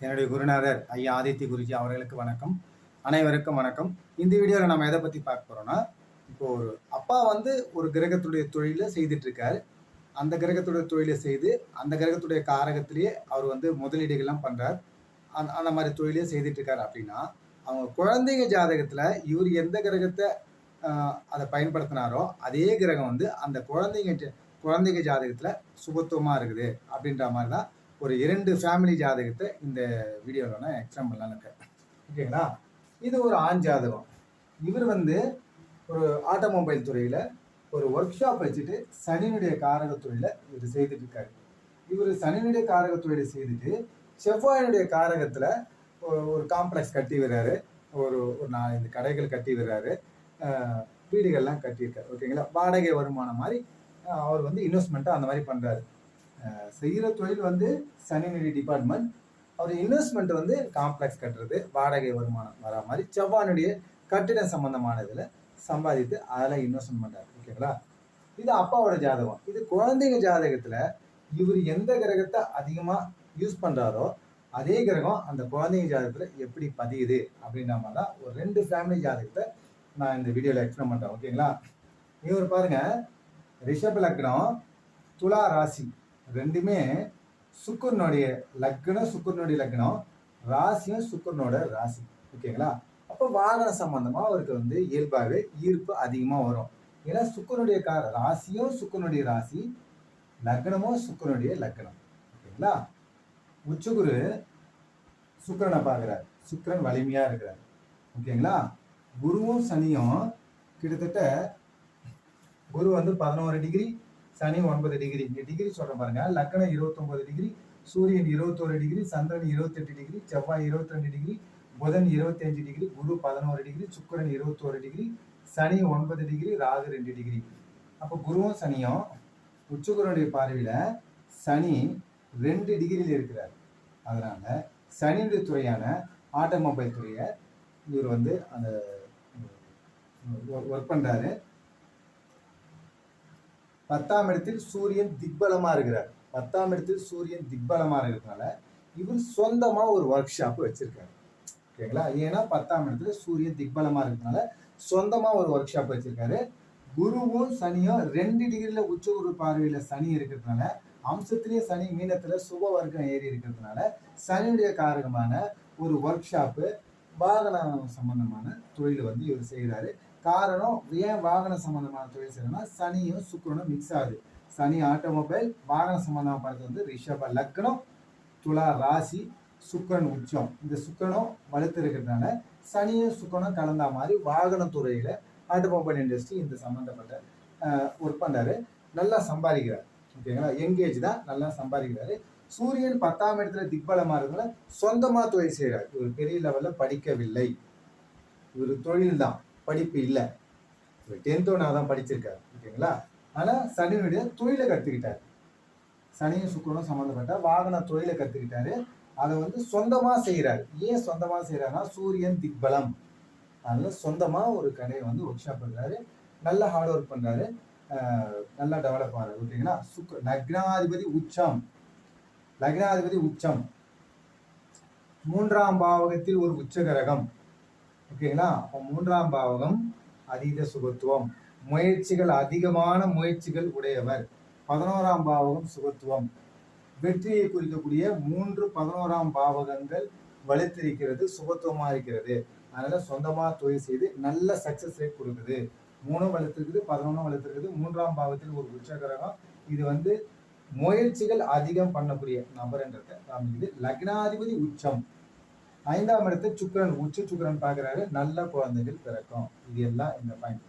என்னுடைய குருநாதர் ஐயா ஆதித்ய குருஜி அவர்களுக்கு வணக்கம். அனைவருக்கும் வணக்கம். இந்த வீடியோவில் நம்ம எதை பற்றி பார்க்க போகிறோம்னா இப்போ ஒரு அப்பா வந்து ஒரு கிரகத்துடைய தொழிலை செய்துட்டு இருக்காரு அந்த கிரகத்துடைய தொழிலை செய்து அந்த கிரகத்துடைய காரகத்திலேயே அவர் வந்து முதலீடுகள்லாம் பண்ணுறார் அந்த அந்த மாதிரி தொழிலே செய்துட்டு இருக்காரு அப்படின்னா அவங்க குழந்தைங்க ஜாதகத்தில் இவர் எந்த கிரகத்தை அதை பயன்படுத்தினாரோ அதே கிரகம் வந்து அந்த குழந்தைங்க குழந்தைங்க ஜாதகத்தில் சுபத்துவமாக இருக்குது அப்படின்ற மாதிரி தான் ஒரு இரண்டு ஃபேமிலி ஜாதகத்தை இந்த வீடியோவில் நான் எக்ஸாம்பிள்லாம் இருக்கேன். ஓகேங்களா இது ஒரு ஆண் ஜாதகம். இவர் வந்து ஒரு ஆட்டோமொபைல் துறையில் ஒரு ஒர்க் ஷாப் வச்சுட்டு சனியினுடைய காரகத்துறையில் இவர் செய்துட்டு இருக்காரு. இவர் சனியினுடைய காரகத்துறையில் செய்துட்டு செவ்வாயினுடைய காரகத்தில் ஒரு காம்ப்ளெக்ஸ் கட்டி வர்றாரு ஒரு ஒரு நாலஞ்சு கடைகள் கட்டி வர்றாரு வீடுகள்லாம் கட்டியிருக்காரு. ஓகேங்களா வாடகை வருமானம் மாதிரி அவர் வந்து இன்வெஸ்ட்மெண்ட்டாக அந்த மாதிரி பண்ணுறாரு செய்கிற தொழில் வந்து சனிநிதி டிபார்ட்மெண்ட் அவர் இன்வெஸ்ட்மெண்ட் வந்து காம்ப்ளெக்ஸ் கட்டுறது வாடகை வருமானம் வர மாதிரி செவ்வானுடைய கட்டிட சம்பந்தமானதில் சம்பாதித்து அதில் இன்வெஸ்ட்மெண்ட் பண்ணுறாரு ஓகேங்களா இது அப்பாவோட ஜாதகம். இது குழந்தைங்க ஜாதகத்தில் இவர் எந்த கிரகத்தை அதிகமாக யூஸ் பண்ணுறாரோ அதே கிரகம் அந்த குழந்தைங்க ஜாதகத்தில் எப்படி பதியுது அப்படின்ற மாதிரி தான் ஒரு ரெண்டு ஃபேமிலி ஜாதகத்தை நான் இந்த வீடியோவில் எக்ஸ்பிளைன் பண்ணுறேன் ஓகேங்களா இவர் பாருங்கள் ரிஷப லக்னம் துலா ராசி. ரெண்டுமே சுக்கரனுடைய லக்னம் சுக்கரனுடைய லக்னம் ராசியும் சுக்கரனோட ராசி. ஓகேங்களா? அப்போ வாகன சம்பந்தமாக அவருக்கு வந்து இயல்பாகவே ஈர்ப்பு அதிகமாக வரும். ஏன்னா சுக்கரனுடைய கா ராசியும் சுக்கரனுடைய ராசி லக்னமும் சுக்கரனுடைய லக்னம். ஓகேங்களா? உச்சகுரு சுக்கிரனை பார்க்குறாரு. சுக்கிரன் வலிமையாக இருக்கிறார். ஓகேங்களா? குருவும் சனியும் கிட்டத்தட்ட குரு வந்து பதினோரு டிகிரி சனி ஒன்பது டிகிரி. இங்கே டிகிரி சொல்கிறேன் பாருங்க. லக்னம் இருபத்தொம்போது டிகிரி சூரியன் இருபத்தோரு டிகிரி சந்திரன் இருபத்தெட்டு டிகிரி செவ்வாய் இருபத்தி ரெண்டு டிகிரி புதன் இருபத்தஞ்சு டிகிரி குரு பதினோரு டிகிரி சுக்கரன் இருபத்தோரு டிகிரி சனி ஒன்பது டிகிரி ராகு ரெண்டு டிகிரி. அப்போ குருவும் சனியும் உச்சகுருடைய பார்வையில் சனி ரெண்டு டிகிரியில் இருக்கிறார். அதனால சனியுடைய துறையான ஆட்டோமொபைல் துறையை இவர் வந்து அந்த ஒர்க் பண்ணுறாரு பத்தாம் இடத்தில் சூரியன் திக்பலமாக இருக்கிறார். பத்தாம் இடத்தில் சூரியன் திக்பலமாக இருக்கிறதுனால இவர் சொந்தமாக ஒரு ஒர்க் ஷாப் வச்சிருக்காரு. ஓகேங்களா ஏன்னா பத்தாம் இடத்துல சூரியன் திக்பலமாக இருக்கிறதுனால சொந்தமாக ஒரு ஒர்க் ஷாப் வச்சிருக்காரு. குருவும் சனியும் ரெண்டு டிகிரியில் உச்ச குரு பார்வையில் சனி இருக்கிறதுனால அம்சத்திலேயே சனி மீனத்தில் சுப வர்க்கம் ஏறி இருக்கிறதுனால சனியுடைய காரகமான ஒரு ஒர்க் ஷாப்பு வாகன சம்பந்தமான தொழில் வந்து இவர் செய்கிறாரு காரணம் ஏன் வாகன சம்பந்தமான தொழில் செய்யணும்னா சனியும் சுக்கரனும் மிக்ஸ் ஆகுது. சனி ஆட்டோமொபைல் வாகன சம்பந்தமான படத்தை வந்து ரிஷப லக்னம் துலா ராசி சுக்கரன் உச்சம். இந்த சுக்கரனும் வலுத்து இருக்கிறதுனால சனியும் சுக்கரனும் கலந்த மாதிரி வாகன துறையில் ஆட்டோமொபைல் இண்டஸ்ட்ரி இந்த சம்மந்தப்பட்ட ஒர்க் பண்ணுறாரு நல்லா சம்பாதிக்கிறார். ஓகேங்களா எங்கேஜ் தான் நல்லா சம்பாதிக்கிறாரு. சூரியன் பத்தாம் இடத்துல திக்பலமாக இருக்கிறதுனால சொந்தமாக தொழில் செய்கிறார் இவர் பெரிய லெவலில் படிக்கவில்லை. இவர் தொழில் தான். படிப்பு இல்லை. இவர் டென்த்தோ நான் தான் படிச்சிருக்காரு. ஓகேங்களா? ஆனால் சனியுடைய தொழிலை கற்றுக்கிட்டார் சனியும் சுக்கரனும் சம்மந்தப்பட்ட வாகன தொழிலை கற்றுக்கிட்டாரு அதை வந்து சொந்தமாக செய்கிறாரு ஏன் சொந்தமாக செய்கிறாருன்னா சூரியன் திக்பலம். அதனால சொந்தமாக ஒரு கடையை வந்து ஒர்க் ஷாப் பண்ணுறாரு நல்லா ஹார்ட் ஒர்க் பண்ணுறாரு நல்லா டெவலப் ஆகிறார் ஓகேங்களா? சுக்க லக்னாதிபதி உச்சம். லக்னாதிபதி உச்சம். மூன்றாம் பாவகத்தில் ஒரு உச்ச கிரகம். ஓகேங்களா? அப்போ மூன்றாம் பாவகம் அதீத சுகத்துவம். முயற்சிகள் அதிகமான முயற்சிகள் உடையவர். பதினோராம் பாவகம் சுகத்துவம். வெற்றியை குறிக்கக்கூடிய மூன்று பதினோராம் பாவகங்கள் வலுத்திருக்கிறது சுகத்துவமாக இருக்கிறது. அதனால சொந்தமாக தொழில் செய்து நல்ல சக்சஸ் ரேட் கொடுக்குது. மூணும் வளர்த்துருக்குது பதினொன்றும் வளர்த்துருக்குது மூன்றாம் பாவத்தில் ஒரு உச்சகரகம் இது வந்து முயற்சிகள் அதிகம் பண்ணக்கூடிய நபர்ன்றத காமிக்குது. லக்னாதிபதி உச்சம். ஐந்தாம் இடத்தை சுக்கரன் உச்ச சுக்கரன் பார்க்குறாரு. நல்ல குழந்தைகள் பிறக்கும். இது எல்லாம் இந்த பாயிண்ட்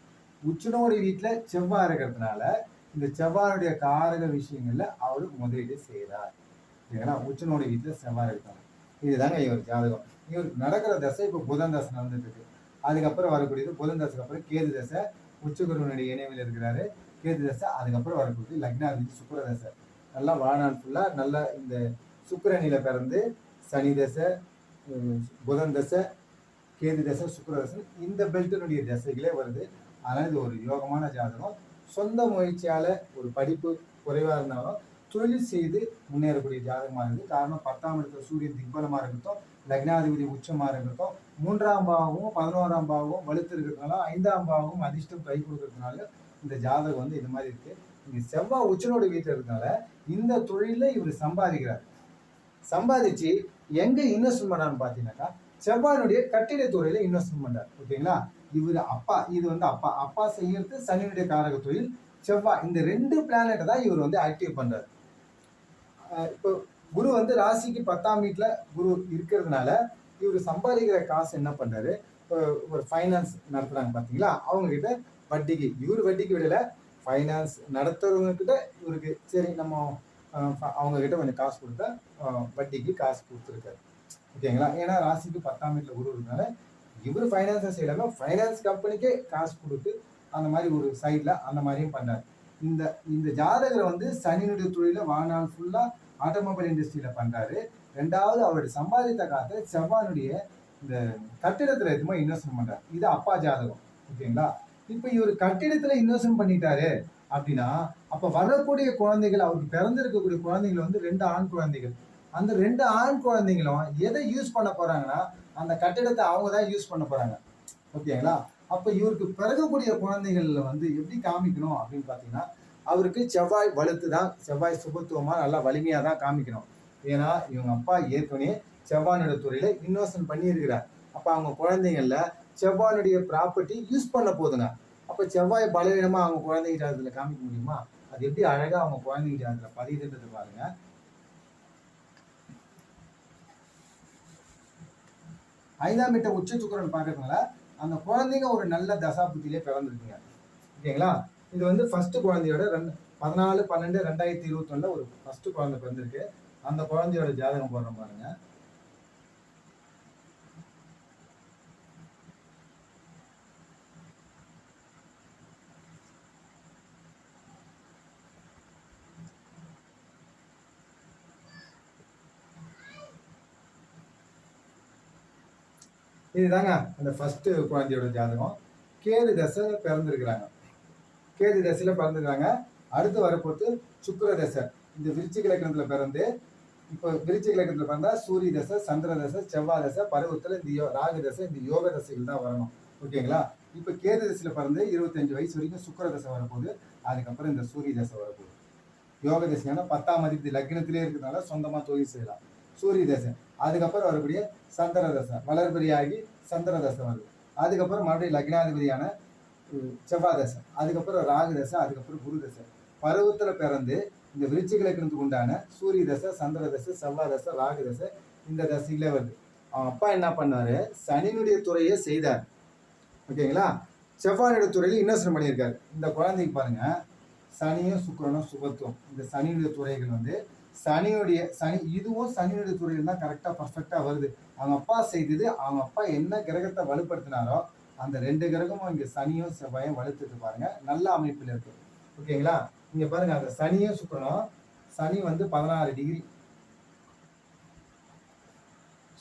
உச்சனோட வீட்டில் செவ்வாய் இருக்கிறதுனால இந்த செவ்வாயுடைய காரக விஷயங்கள்ல அவர் முதலீடு செய்கிறார் ஏன்னா உச்சனோட வீட்டில் செவ்வாய் இருக்காங்க இதுதாங்க இவர் ஜாதகம். இவருக்கு நடக்கிற தசை இப்போ புதன் தசை நடந்துட்டு இருக்கு அதுக்கப்புறம் வரக்கூடியது புதன் தசைக்கு அப்புறம் கேது தசை. உச்சகுருவனுடைய இணைவில் இருக்கிறாரு. கேது தசை அதுக்கப்புறம் வரக்கூடியது லக்னாதிபதி சுக்கர தசை. நல்லா வாழ்நாள் ஃபுல்லாக நல்லா இந்த சுக்கிரனில பிறந்து சனி தசை புதன் தசை கேது தசை சுக்கர தசை இந்த பெல்ட்டினுடைய தசைகளே வருது. அதனால் இது ஒரு யோகமான ஜாதகம். சொந்த முயற்சியால் ஒரு படிப்பு குறைவாக இருந்தாலும் தொழில் செய்து முன்னேறக்கூடிய ஜாதகமாக இருக்குது. காரணம் பத்தாம் இடத்துல சூரியன் திக்பலமாக இருக்கட்டும் லக்னாதிபதி உச்சமாக இருக்கட்டும் மூன்றாம் பாவமும் பதினோராம் பாவமும் வலுத்து இருக்கிறதுனால ஐந்தாம் பாவமும் அதிர்ஷ்டம் கை கொடுக்கறதுனால இந்த ஜாதகம் வந்து இந்த மாதிரி இருக்குது இங்கே செவ்வாய் உச்சனோட வீட்டில் இருக்கனால இந்த தொழிலில் இவர் சம்பாதிக்கிறார். சம்பாதிச்சு எங்கே இன்வெஸ்ட்மெண்ட் பண்ணான்னு பார்த்தீங்கன்னாக்கா செவ்வாயினுடைய கட்டிடத்துறையில் இன்வெஸ்ட்மெண்ட் பண்ணார் ஓகேங்களா? இவர் அப்பா இது வந்து அப்பா. அப்பா செய்யறது சனியுடைய காரக தொழில். செவ்வாய் இந்த ரெண்டு பிளானட்டை தான் இவர் வந்து ஆக்டிவ் பண்றாரு. இப்போ குரு வந்து ராசிக்கு பத்தாம் வீட்டில் குரு இருக்கிறதுனால இவர் சம்பாதிக்கிற காசு என்ன பண்ணுறாரு இப்போ ஒரு ஃபைனான்ஸ் நடத்துகிறாங்க பார்த்தீங்களா அவங்கக்கிட்ட வட்டிக்கு இவர் வட்டிக்கு விடலை. ஃபைனான்ஸ் நடத்துகிறவங்க கிட்ட இவருக்கு சரி நம்ம அவங்கக்கிட்ட அவங்க கிட்ட கொஞ்சம் காசு கொடுத்தா வட்டிக்கு காசு கொடுத்துருக்காரு. ஓகேங்களா? ஏன்னா ராசிக்கு பத்தாம் வீட்டில் உருவதுனால இவர் ஃபைனான்ஸை செய்யலாம ஃபைனான்ஸ் கம்பெனிக்கே காசு கொடுத்து அந்த மாதிரி ஒரு சைடில் அந்த மாதிரியும் பண்ணார். இந்த இந்த ஜாதகரை வந்து சனியினுடைய தொழிலில் வாழ்நாள் ஃபுல்லாக ஆட்டோமொபைல் இண்டஸ்ட்ரியில் பண்ணுறாரு ரெண்டாவது அவருடைய சம்பாதித்த காலத்தை செவ்வானுடைய இந்த கட்டிடத்தில் எதுவுமே இன்வெஸ்ட்மெண்ட் பண்ணுறாரு இது அப்பா ஜாதகம். ஓகேங்களா? இப்போ இவர் கட்டிடத்தில் இன்வெஸ்ட்மெண்ட் பண்ணிட்டாரு. அப்படின்னா அப்போ வரக்கூடிய குழந்தைகள் அவருக்கு பிறந்திருக்கக்கூடிய குழந்தைகள் வந்து ரெண்டு ஆண் குழந்தைகள். அந்த ரெண்டு ஆண் குழந்தைங்களும் எதை யூஸ் பண்ண போகிறாங்கன்னா அந்த கட்டிடத்தை அவங்க தான் யூஸ் பண்ண போகிறாங்க ஓகேங்களா? அப்போ இவருக்கு பிறகக்கூடிய குழந்தைகளில் வந்து எப்படி காமிக்கணும் அப்படின்னு பார்த்தீங்கன்னா அவருக்கு செவ்வாய் வலுத்து தான் செவ்வாய் சுபத்துவமாக நல்லா வலிமையாக தான் காமிக்கணும். ஏன்னா இவங்க அப்பா ஏற்கனவே செவ்வாயோட துறையில் இன்வெஸ்ட்மெண்ட் பண்ணியிருக்கிறார். அப்போ அவங்க குழந்தைங்களில் செவ்வானுடைய ப்ராப்பர்ட்டி யூஸ் பண்ண போதுங்க. அப்போ செவ்வாய் பலவீனமாக அவங்க குழந்தைங்க அதில் காமிக்க முடியுமா? அது எப்படி அழகாக அவங்க குழந்தைங்க அதில் பதியுதுன்றது பாருங்க. ஐந்தாம் மீட்டர் உச்ச சுக்கரன் பார்க்கறதுனால அந்த குழந்தைங்க ஒரு நல்ல தசாபுத்திலே பிறந்திருக்குங்க. ஓகேங்களா? இது வந்து ஃபர்ஸ்ட் குழந்தையோட ரெண்டு பதினாலு பன்னெண்டு ரெண்டாயிரத்தி இருபத்தொன்னில் ஒரு ஃபர்ஸ்ட் குழந்தை பிறந்திருக்கு. அந்த குழந்தையோட ஜாதகம் போடுறோம் பாருங்கள் இதுதாங்க அந்த ஃபர்ஸ்ட் குழந்தையோட ஜாதகம். கேது தசை பிறந்திருக்கிறாங்க. கேது தசையில பிறந்திருக்காங்க அடுத்து வரப்போத்து சுக்கர தசை. இந்த விருச்சிக இலக்கணத்துல பிறந்து இப்போ விருச்சிக இலக்கணத்துல பிறந்தா சூரிய தசை சந்திர தசை செவ்வாய் தசை பருவத்துல இந்த யோ- ராகு தசை இந்த யோக தசைகள் தான் வரணும். ஓகேங்களா? இப்போ கேது தசையில பிறந்து இருபத்தஞ்சு வயசு வரைக்கும் சுக்கர தசை வரப்போகுது. அதுக்கப்புறம் இந்த சூரிய தசை வரப்போகுது. யோக தசையான பத்தாம் அதிபதி லக்னத்திலே இருக்கிறதுனால சொந்தமா தொழில் செய்யலாம். சூரிய தசை. அதுக்கப்புறம் வரக்கூடிய சந்திர தசை வளர்பிரியாகி சந்திர தசை வருது. அதுக்கப்புறம் மறுபடியும் லக்னாதிபதியான உம், செவ்வாய் தசை அதுக்கப்புறம் ராகு தசை அதுக்கப்புறம் குரு தசை பருவத்தில் பிறந்து இந்த விருச்சிக லக்னத்துக்கு உண்டான சூரிய தசை சந்திர தசை செவ்வாய் தசை ராகு தசை இந்த தசைகளே வருது. அவன் அப்பா என்ன பண்ணாரு? சனியினுடைய துறையை செய்தார். ஓகேங்களா? செவ்வாயோட துறையில் இன்வெஸ்ட் பண்ணியிருக்காரு. இந்த குழந்தைக்கு பாருங்கள் சனியும் சுக்கிரனும் சுபத்துவம். இந்த சனியுடைய துறைகள் வந்து சனியுடைய சனி இதுவும் சனியுடைய துறையில் தான் கரெக்டாக பர்ஃபெக்டாக வருது. அவங்க அப்பா செய்தது அவங்க அப்பா என்ன கிரகத்தை வலுப்படுத்தினாரோ அந்த ரெண்டு கிரகமும் இங்கே சனியும் செவ்வாயும் வலுத்துட்டு பாருங்க. நல்ல அமைப்பில் இருக்கு. ஓகேங்களா இங்க பாருங்க அந்த சனியும் சுக்கரனும் சனி வந்து பதினாறு டிகிரி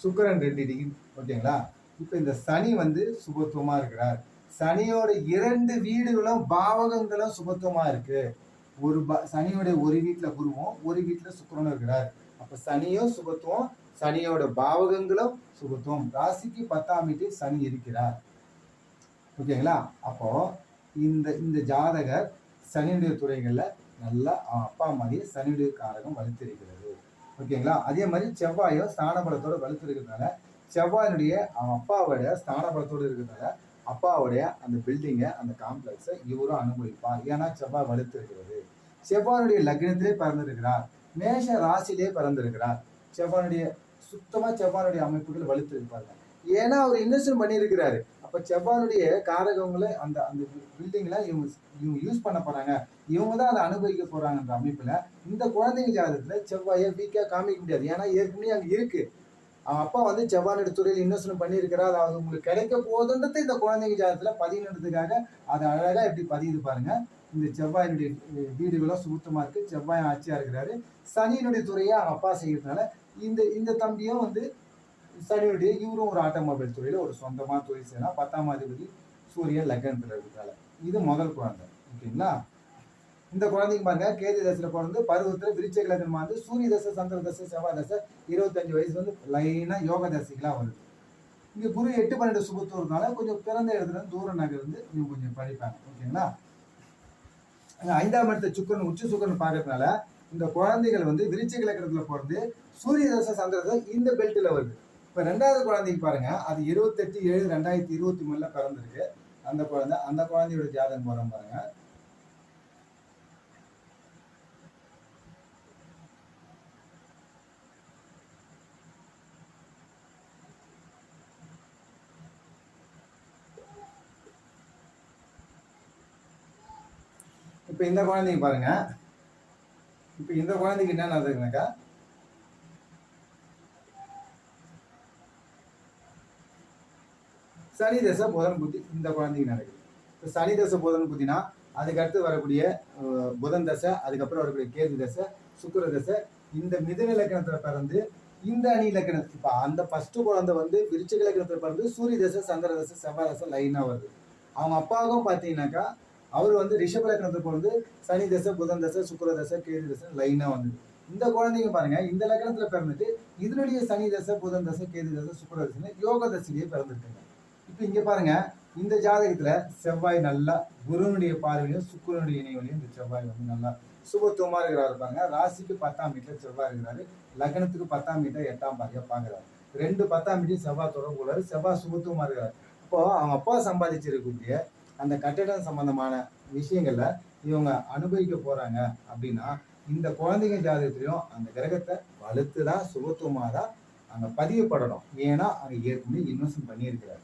சுக்கிரன் ரெண்டு டிகிரி ஓகேங்களா இப்போ இந்த சனி வந்து சுபத்துவமா இருக்கிறார். சனியோட இரண்டு வீடுகளும் பாவகங்களும் சுபத்துவமா இருக்கு. ஒரு ப- சனியோட ஒரு வீட்டுல குருவும் ஒரு வீட்டுல சுக்கரனும் இருக்கிறார். அப்ப சனியோ சுபத்துவம் சனியோட பாவகங்களும் சுபத்துவம். ராசிக்கு பத்தாம் வீட்டில் சனி இருக்கிறார். ஓகேங்களா? அப்போ இந்த இந்த ஜாதகர் சனியுடைய துறைகள்ல நல்லா அவன் அப்பா மாதிரி சனியுடைய காரகம் வலுத்திருக்கிறது. ஓகேங்களா? அதே மாதிரி செவ்வாயும் ஸ்தானபலத்தோட வலுத்திருக்கிறதுனால செவ்வாயினுடைய அவன் அப்பாவோட ஸ்தானபலத்தோடு இருக்கிறதுனால அப்பாவுடைய அந்த பில்டிங்கை அந்த காம்ப்ளெக்ஸை இவரும் அனுபவிப்பார். ஏன்னா செவ்வாய் வலுத்து இருக்கிறது செவ்வானுடைய லக்னத்திலே பிறந்திருக்கிறார். மேஷ ராசியிலே பிறந்திருக்கிறார். செவ்வானுடைய சுத்தமாக செவ்வானுடைய அமைப்புகள் வலுத்து இருப்பாங்க ஏன்னா அவர் இன்வெஸ்ட் பண்ணியிருக்கிறாரு. அப்போ செவ்வானுடைய காரகங்களை அந்த அந்த பில்டிங்கில் இவங்க இவங்க யூஸ் பண்ண போகிறாங்க இவங்க தான் அதை அனுபவிக்க போகிறாங்கன்ற அமைப்பில் இந்த குழந்தைங்க ஜாதகத்தில் செவ்வாயை வீக்காக காமிக்க முடியாது. ஏன்னா ஏற்கனவே அங்கே இருக்குது அவன் அப்பா வந்து செவ்வாயோட துறையில் இன்வெஸ்ட்மெண்ட் பண்ணியிருக்கிறார். அது உங்களுக்கு கிடைக்க போகுதுன்றது இந்த குழந்தைங்க ஜாதகத்துல பதினெடுத்துக்காக அதை அழகாக எப்படி பதியுது பாருங்க. இந்த செவ்வாயினுடைய வீடுகளும் சுத்தமாக இருக்குது செவ்வாய் ஆட்சியாக இருக்கிறாரு. சனியினுடைய துறையை அவன் அப்பா செய்கிறதுனால இந்த இந்த தம்பியும் வந்து சனியுடைய இவரும் ஒரு ஆட்டோமொபைல் துறையில் ஒரு சொந்தமாக தொழில் செய்யலாம். பத்தாம் அதிபதி சூரியன் லக்னத்தில் இருக்கிறதால இது முதல் குழந்தை. ஓகேங்களா? இந்த குழந்தைங்க பாருங்க கேது தசையில பிறந்து பருவத்துல விருச்ச கிழக்கணமா வந்து சூரிய தசை சந்திர தசை செவ்வாய் தசை இருபத்தஞ்சு வயசு வந்து லைனா யோக தசைகளா வருது. இங்க குரு எட்டு பன்னெண்டு சுபத்துவனால கொஞ்சம் பிறந்த இடத்துல இருந்து தூரம் நகர்ந்து இவங்க கொஞ்சம் படிப்பாங்க. ஓகேங்களா? ஐந்தாம் இடத்த சுக்கரன் உச்ச சுக்கரன் பார்க்கறதுனால இந்த குழந்தைகள் வந்து விருச்ச கிழக்கணத்துல பிறந்து சூரிய தசை சந்திர தசை இந்த பெல்ட்ல வருது. இப்ப ரெண்டாவது குழந்தைங்க பாருங்க அது இருபத்தெட்டு ஏழு ரெண்டாயிரத்தி இருபத்தி மூணுல பிறந்திருக்கு. அந்த குழந்தை அந்த குழந்தையோட ஜாதகம் போறோம் பாருங்க. இப்போ இந்த குழந்தைங்க பாருங்க. இப்போ இந்த குழந்தைக்கு என்ன நடக்குதுனாக்கா? சனி தசை புதன் புத்தி இந்த குழந்தைக்கு நடக்குது. இப்போ சனி தசை புதன் புத்தினா அதுக்கு அடுத்து வரக்கூடிய புதன் தசை அதுக்கப்புறம் வரக்கூடிய கேது தசை சுக்கர தசை இந்த மிதுன இலக்கணத்தில் பிறந்து இந்த அணி இலக்கணம் இப்போ அந்த ஃபஸ்ட்டு குழந்தை வந்து விருச்சிக இலக்கணத்தில் பிறந்து சூரிய தசை சந்திர தசை செவ்வாய் தசை லைனாக வருது. அவங்க அப்பாவுக்கும் பார்த்தீங்கன்னாக்கா அவர் வந்து ரிஷப லக்னத்துக்கு வந்து சனி தசை புதன் தசை சுக்கர தசை கேது தசை லைனா வந்து. இந்த குழந்தைங்க பாருங்க இந்த லக்னத்துல பிறந்துட்டு இதனுடைய சனி தசை புதன் தசை கேது தசை சுக்கர தசை யோக தசையிலேயே பிறந்திருக்காங்க. இப்போ இங்க பாருங்க இந்த ஜாதகத்துல செவ்வாய் நல்லா குருனுடைய பார்வையிலும் சுக்கிரனுடைய இணைவிலையும் இந்த செவ்வாய் வந்து நல்லா சுபத்துவமா இருக்கிறாரு பாருங்க. ராசிக்கு பத்தாம் வீட்டுல செவ்வாய் இருக்கிறாரு. லக்னத்துக்கு பத்தாம் வீட்டை எட்டாம் பாதியா பாக்குறாரு ரெண்டு பத்தாம் வீட்டையும் செவ்வாய் தொடர்பு செவ்வாய் சுபத்துவமா இருக்கிறாரு. இப்போ அவங்க அப்பா சம்பாதிச்சிருக்கக்கூடிய அந்த கட்டிடம் சம்பந்தமான விஷயங்கள்ல இவங்க அனுபவிக்க போறாங்க அப்படின்னா இந்த குழந்தைங்க ஜாதகத்திலையும் அந்த கிரகத்தை வலுத்து தான் தான் அங்கே பதியப்படணும். ஏன்னா அங்கே ஏற்கனவே இன்வெஸ்ட் பண்ணியிருக்கிறாரு.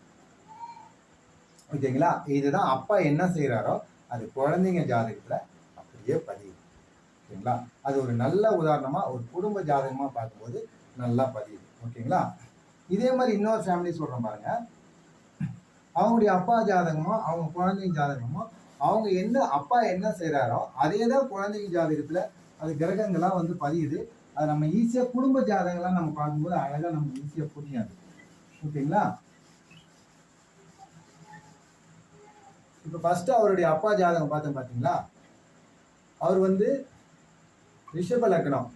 ஓகேங்களா? இதுதான் அப்பா என்ன செய்கிறாரோ அது குழந்தைங்க ஜாதகத்தில் அப்படியே பதியும். ஓகேங்களா? அது ஒரு நல்ல உதாரணமாக ஒரு குடும்ப ஜாதகமாக பார்க்கும்போது நல்லா பதியுது ஓகேங்களா? இதே மாதிரி இன்னொரு ஃபேமிலி சொல்கிறோம் பாருங்கள் அவங்களுடைய அப்பா ஜாதகமோ அவங்க குழந்தைங்க ஜாதகமோ அவங்க என்ன அப்பா என்ன செய்கிறாரோ அதே தான் குழந்தைங்க ஜாதகத்தில் அது கிரகங்கள்லாம் வந்து பதியுது. அது நம்ம ஈஸியாக குடும்ப ஜாதகம்லாம் நம்ம பார்க்கும்போது அழகாக நமக்கு ஈஸியாக புரியாது. ஓகேங்களா? இப்போ ஃபர்ஸ்ட் அவருடைய அப்பா ஜாதகம் பார்த்தோம் பார்த்தீங்களா அவர் வந்து ரிஷப லக்னம்.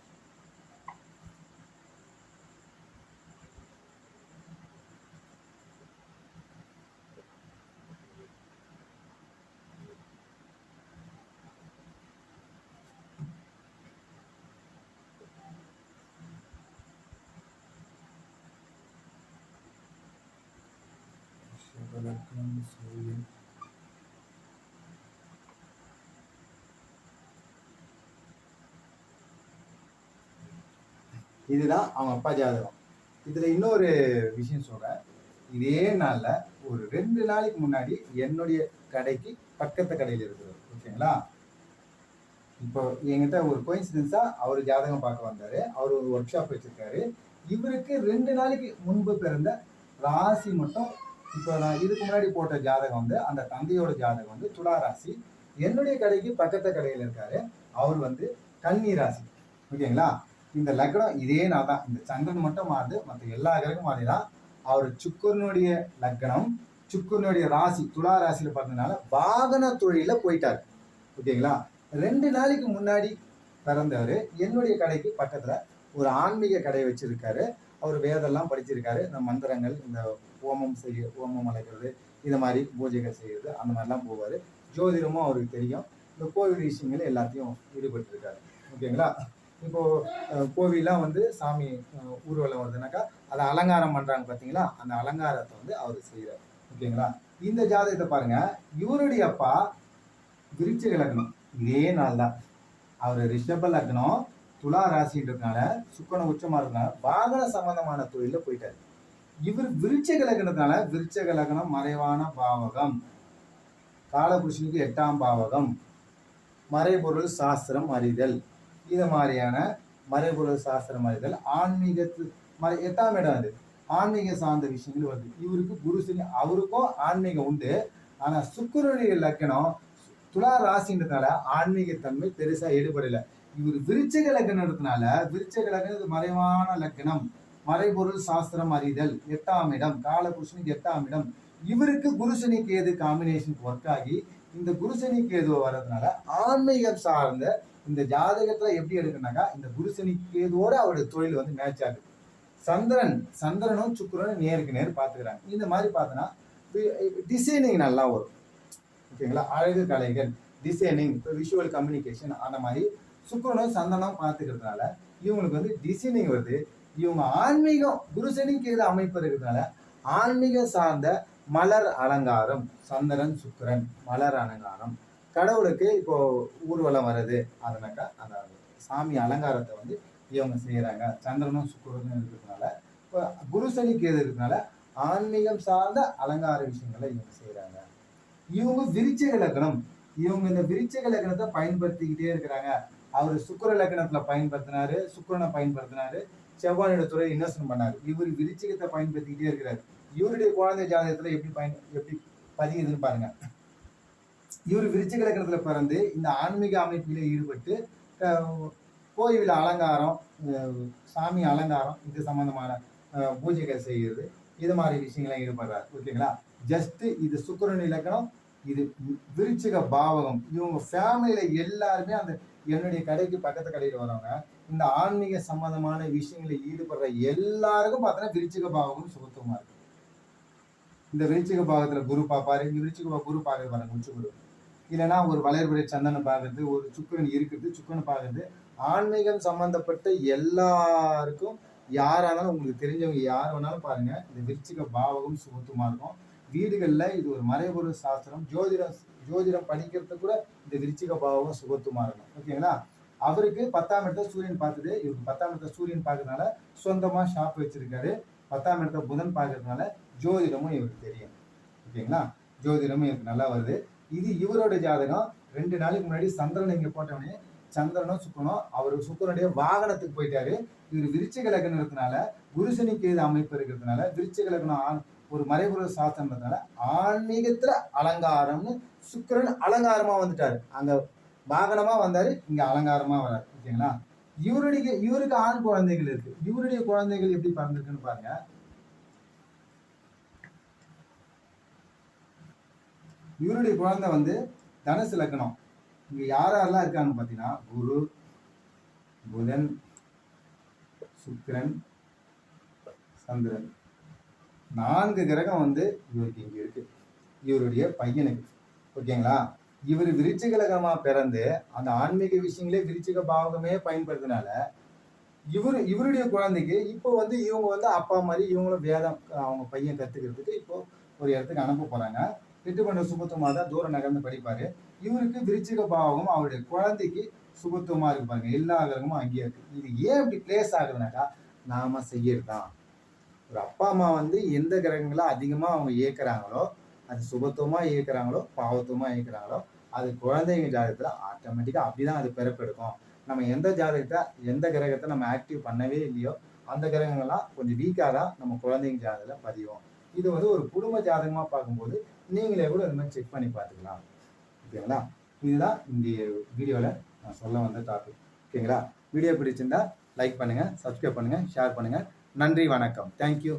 ரிஷப சூரியன் இதுதான் அவங்க அப்பா ஜாதகம். இதுல இன்னொரு விஷயம் சொல்றேன். இதே நாள்ல ஒரு ரெண்டு நாளைக்கு முன்னாடி என்னுடைய கடைக்கு பக்கத்து கடையில் இருக்கிறது ஓகேங்களா? இப்போ என்கிட்ட ஒரு கோயின்சிடன்ஸா அவர் ஜாதகம் பார்க்க வந்தாரு. அவர் ஒரு ஒர்க் ஷாப் வச்சிருக்காரு. இவருக்கு ரெண்டு நாளைக்கு முன்பு பிறந்த ராசி மட்டும் இப்போ நான் இதுக்கு முன்னாடி போட்ட ஜாதகம் வந்து அந்த தந்தையோட ஜாதகம் வந்து துலா ராசி. என்னுடைய கடைக்கு பக்கத்து கடையில் இருக்காரு. அவர் வந்து கன்னி ராசி. ஓகேங்களா? இந்த லக்னம் இதே நான் தான். இந்த சந்திரன் மட்டும் மாறுது மற்ற எல்லா கிரகமும் மாறிதான் அவர் சுக்கரனுடைய லக்னம் சுக்கரனுடைய ராசி துலா ராசியில் பார்த்ததுனால வாகன தொழிலில் போயிட்டாரு. ஓகேங்களா? ரெண்டு நாளைக்கு முன்னாடி பிறந்தவர். என்னுடைய கடைக்கு பக்கத்தில் ஒரு ஆன்மீக கடை வச்சுருக்காரு. அவர் வேதெல்லாம் படிச்சிருக்காரு. இந்த மந்திரங்கள் இந்த ஓமம் செய்ய ஓமம் அழைக்கிறது இது மாதிரி பூஜைகள் செய்யறது அந்த மாதிரிலாம் போவார். ஜோதிடமும் அவருக்கு தெரியும். இந்த கோவில் விஷயங்கள் எல்லாத்தையும் ஈடுபட்டிருக்காரு. ஓகேங்களா? இப்போது கோவிலாம் வந்து சாமி ஊர்வலம் வருதுனாக்கா அதை அலங்காரம் பண்ணுறாங்க பார்த்தீங்களா அந்த அலங்காரத்தை வந்து அவர் செய்கிறார் ஓகேங்களா? இந்த ஜாதகத்தை பாருங்க. இவருடைய அப்பா விருச்சிக லக்னம். இதே நாள் தான் அவர் ரிஷப லக்னம் துலா ராசின்றதுனால சுக்கன உச்சமாக இருக்கனால வாகன சம்பந்தமான தொழிலில் போயிட்டார். இவர் விருட்ச லக்னத்தினால விருட்ச லக்னம் மறைவான பாவகம். காலபுருஷனுக்கு எட்டாம் பாவகம். மறைபொருள் சாஸ்திரம் அறிதல். இது மாதிரியான மறைபொருள் சாஸ்திரம் அறிதல். ஆன்மீகத்து மறை எட்டாம் இடம் அது. ஆன்மீக சார்ந்த விஷயங்கள் வருது. இவருக்கு குரு சனி அவருக்கும் ஆன்மீகம் உண்டு. ஆனால் சுக்கரனுடைய லக்கணம் துலா ராசின்றதுனால ஆன்மீகத்தன்மை பெருசாக ஈடுபடல. இவர் விருச்சக லக்னத்தினால விருச்சக லக்னம் இது மறைவான லக்கணம். மறைபொருள் சாஸ்திரம் அறிதல் எட்டாம் இடம் காலபுருஷனுக்கு எட்டாம் இடம். இவருக்கு குருசனி கேது காம்பினேஷன் ஒர்க் ஆகி இந்த குருசனி கேது வர்றதுனால ஆன்மீகம் சார்ந்த இந்த ஜாதகத்துல எப்படி எடுக்கணும்னாக்கா இந்த குருசனி கேதுவோட அவருடைய தொழில் வந்து மேட்ச் ஆகுது. சந்திரன் சந்திரனும் சுக்கரனும் நேருக்கு நேர் பார்த்துக்கிறாங்க. இந்த மாதிரி பார்த்தோன்னா டிசைனிங் நல்லா வரும். ஓகேங்களா அழகு கலைகள் டிசைனிங் இப்போ விஷுவல் கம்யூனிகேஷன் அந்த மாதிரி சுக்கரனும் சந்தனம் பார்த்துக்கிறதுனால இவங்களுக்கு வந்து டிசைனிங் வருது. இவங்க ஆன்மீகம் குருசனி கீழே அமைப்பு இருக்கிறதுனால ஆன்மீகம் சார்ந்த மலர் அலங்காரம் சந்திரன் சுக்கிரன் மலர் அலங்காரம். கடவுளுக்கு இப்போ ஊர்வலம் வருது அதனாக்கா அந்த சாமி அலங்காரத்தை வந்து இவங்க செய்கிறாங்க சந்திரனும் சுக்கரனும் இருக்கிறதுனால இப்போ குருசனி கேது இருக்கிறதுனால ஆன்மீகம் சார்ந்த அலங்கார விஷயங்களை இவங்க செய்கிறாங்க இவங்க விருச்சிக லக்னம். இவங்க இந்த விருச்சிக லக்னத்தை பயன்படுத்திக்கிட்டே இருக்கிறாங்க. அவர் சுக்கர லக்னத்துல பயன்படுத்தினாரு சுக்கரனை பயன்படுத்தினாரு. செவ்வாயோட துறை இன்வெஸ்ட்மெண்ட் பண்ணார். இவர் விருச்சிகத்தை பயன்படுத்திக்கிட்டே இருக்கிறார். இவருடைய குழந்தை ஜாதகத்துல எப்படி பயன் எப்படி பதியுதுன்னு பாருங்க. இவர் விருச்சிக லக்னத்துல பிறந்து இந்த ஆன்மீக அமைப்பிலே ஈடுபட்டு கோயில் அலங்காரம் சாமி அலங்காரம் இது சம்பந்தமான பூஜைகள் செய்கிறது இது மாதிரி விஷயங்கள்லாம் ஈடுபடுறாரு. ஓகேங்களா? ஜஸ்ட் இது சுக்கரன் இலக்கணம் இது விருச்சிக பாவகம். இவங்க ஃபேமிலியில எல்லாருமே அந்த என்னுடைய கடைக்கு பக்கத்து கடையில் வரவங்க இந்த ஆன்மீக சம்பந்தமான விஷயங்களில் ஈடுபடுற எல்லாருக்கும் பார்த்தோன்னா விருச்சிக பாவகம் சுகத்துவமா இருக்கு. இந்த விருச்சிக பாகத்தில் குரு பார்ப்பாரு இந்த விருச்சிக குரு பார்க்கறது பாருங்க உச்சி குரு இல்லைன்னா ஒரு வளையர்புரை சந்தனம் பார்க்கறது ஒரு சுக்கரன் இருக்குது சுக்கரன் பார்க்கறது ஆன்மீகம் சம்பந்தப்பட்ட எல்லாருக்கும் யாரா உங்களுக்கு தெரிஞ்சவங்க யார் வேணாலும் பாருங்க. இந்த விருச்சிக பாவகம் சுகத்துமா இருக்கும். வீடுகள்ல இது ஒரு மறைபொருள் சாஸ்திரம். ஜோதிடம் ஜோதிடம் படிக்கிறது கூட இந்த விருச்சிக பாவகம் சுகத்துமா இருக்கும். ஓகேங்களா? அவருக்கு பத்தாம் இடத்த சூரியன் பார்த்தது. இவருக்கு பத்தாம் இடத்த சூரியன் பார்க்கறதுனால சொந்தமாக ஷாப் வச்சிருக்காரு. பத்தாம் இடத்த புதன் பார்க்கறதுனால ஜோதிடமும் இவருக்கு தெரியும். ஓகேங்களா? ஜோதிடமும் இவருக்கு நல்லா வருது. இது இவரோட ஜாதகம். ரெண்டு நாளைக்கு முன்னாடி சந்திரன் இங்கே போட்டவனே சந்திரனும் சுக்கரனும் அவர் சுக்கரனுடைய வாகனத்துக்கு போயிட்டாரு. இவர் விருச்சிக லக்னத்தினால குருசனி கேது அமைப்பு இருக்கிறதுனால விருச்சிக லக்னம் ஆண் ஒரு மறைபொருள் சாஸ்திரம்ன்றதுனால ஆன்மீகத்துல அலங்காரம்னு சுக்கரன் அலங்காரமா வந்துட்டாரு. அங்க வாகனமா வந்தாரு இங்க அலங்காரமா வரார். ஓகேங்களா? இவருடைய இவருக்கு ஆண் குழந்தைகள் இருக்கு. இவருடைய குழந்தைகள் எப்படி பிறந்திருக்குன்னு பாருங்க. இவருடைய குழந்தை வந்து தனுசு லக்னம் இங்க யார் யாரெல்லாம் இருக்காங்கன்னு பார்த்தீங்கன்னா குரு புதன் சுக்கிரன் சந்திரன். நான்கு கிரகம் வந்து இவருக்கு இங்க இருக்கு. இவருடைய பையனுக்கு. ஓகேங்களா? இவர் விருச்சிக லக்னமா பிறந்து அந்த ஆன்மீக விஷயங்களே விருச்சிக பாவகமே பயன்படுத்தினால இவர் இவருடைய குழந்தைக்கு இப்போ வந்து இவங்க வந்து அப்பா மாதிரி இவங்களும் வேதம் அவங்க பையன் கத்துக்கிறதுக்கு இப்போ ஒரு இடத்துக்கு அனுப்ப போறாங்க. எட்டு பண்ண தான் தூரம் நகர்ந்து படிப்பாரு. இவருக்கு விருச்சிக பாவகம் அவருடைய குழந்தைக்கு சுபத்துவமா இருக்கு பாருங்க. எல்லா கிரகமும் அங்கேயே இருக்கு. இது ஏன் இப்படி பிளேஸ் ஆகுதுனாக்கா நாம செய்யறதுதான். ஒரு அப்பா அம்மா வந்து எந்த கிரகங்களை அதிகமா அவங்க இயக்குறாங்களோ அது சுபத்துவமா இயக்குறாங்களோ பாவத்துவமா இயக்குறாங்களோ அது குழந்தைங்க ஜாதகத்துல ஆட்டோமேட்டிக்கா அப்படிதான் அது பிறப்பெடுக்கும். நம்ம எந்த ஜாதகத்தை எந்த கிரகத்தை நம்ம ஆக்டிவ் பண்ணவே இல்லையோ அந்த கிரகங்கள்லாம் கொஞ்சம் வீக்காக தான் நம்ம குழந்தைங்க ஜாதகத்தில் பதியும். இது வந்து ஒரு குடும்ப ஜாதகமாக பார்க்கும்போது நீங்களே கூட இந்த மாதிரி செக் பண்ணி பார்த்துக்கலாம். ஓகேங்களா இதுதான் இந்த வீடியோவில் நான் சொல்ல வந்த டாபிக் ஓகேங்களா வீடியோ பிடிச்சிருந்தா லைக் பண்ணுங்கள் சப்ஸ்கிரைப் பண்ணுங்கள் ஷேர் பண்ணுங்கள் நன்றி வணக்கம். தேங்க்யூ